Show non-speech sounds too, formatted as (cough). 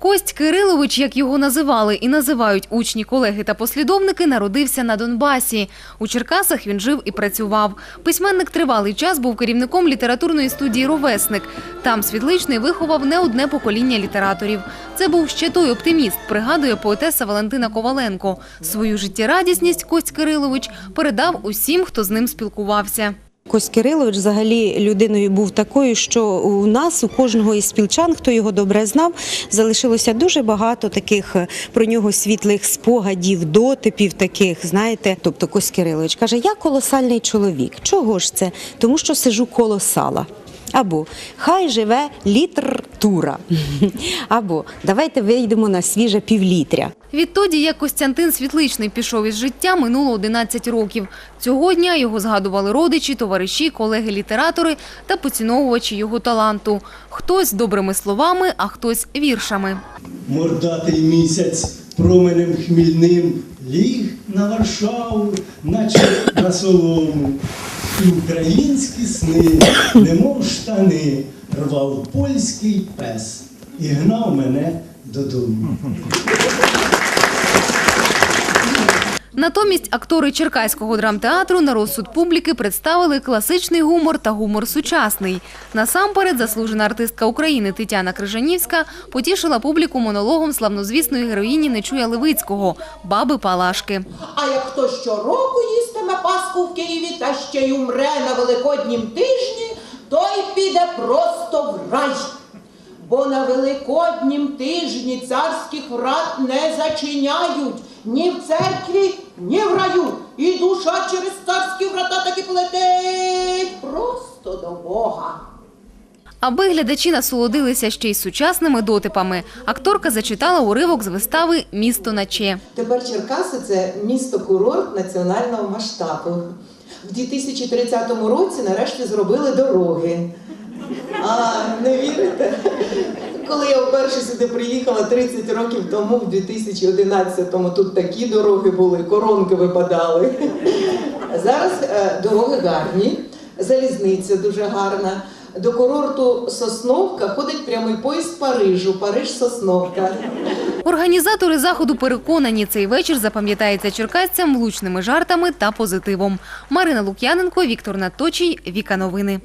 Кость Кирилович, як його називали і називають учні, колеги та послідовники, народився на Донбасі. У Черкасах він жив і працював. Письменник тривалий час був керівником літературної студії Ровесник. Там Світличний виховав не одне покоління літераторів. Це був ще той оптиміст, пригадує поетеса Валентина Коваленко. Свою життєрадісність Кость Кирилович передав усім, хто з ним спілкувався. Кость Кирилович взагалі людиною був такою, що у нас, у кожного із спілчан, хто його добре знав, залишилося дуже багато таких е, про нього світлих спогадів, дотипів таких, знаєте. Тобто Кость Кирилович каже, я колосальний чоловік. Чого ж це? Тому що сижу коло сала. Або хай живе література. (laughs) Або давайте вийдемо на свіже півлітря. Відтоді, як Костянтин Світличний пішов із життя, минуло 11 років. Цього дня його згадували родичі, товариші, колеги-літератори та поціновувачі його таланту. Хтось добрими словами, а хтось віршами. Мордатий місяць променем хмільним ліг на Варшаву, наче на солому. І українські сни, (coughs) немов штани, рвав польський пес і гнав мене додому. Натомість актори Черкаського драмтеатру на розсуд публіки представили класичний гумор та гумор сучасний. Насамперед, заслужена артистка України Тетяна Крижанівська потішила публіку монологом славнозвісної героїні Нечуя Левицького «Баби Палашки». А як хто щороку їстиме Пасху в Києві та ще й умре на Великоднім тижні, той піде просто в рай. Бо на Великоднім тижні царських врат не зачиняють ні в церкві, ні в раю. І душа через царські врата таки плетить просто до Бога. Аби глядачі насолодилися ще й сучасними дотипами, акторка зачитала уривок з вистави «Місто на Че». Тепер Черкаси це місто-курорт національного масштабу. В 2030 році нарешті зробили дороги. А, не вірите? Коли я вперше сюди приїхала 30 років тому, в 2011-му, тут такі дороги були, коронки випадали. Зараз е, дороги гарні, залізниця дуже гарна. До курорту Сосновка ходить прямий поїзд Парижу, Париж-Сосновка. Організатори заходу переконані, цей вечір запам'ятається черкасцям влучними жартами та позитивом. Марина Лук'яненко, Віктор Наточій, Віка Новини.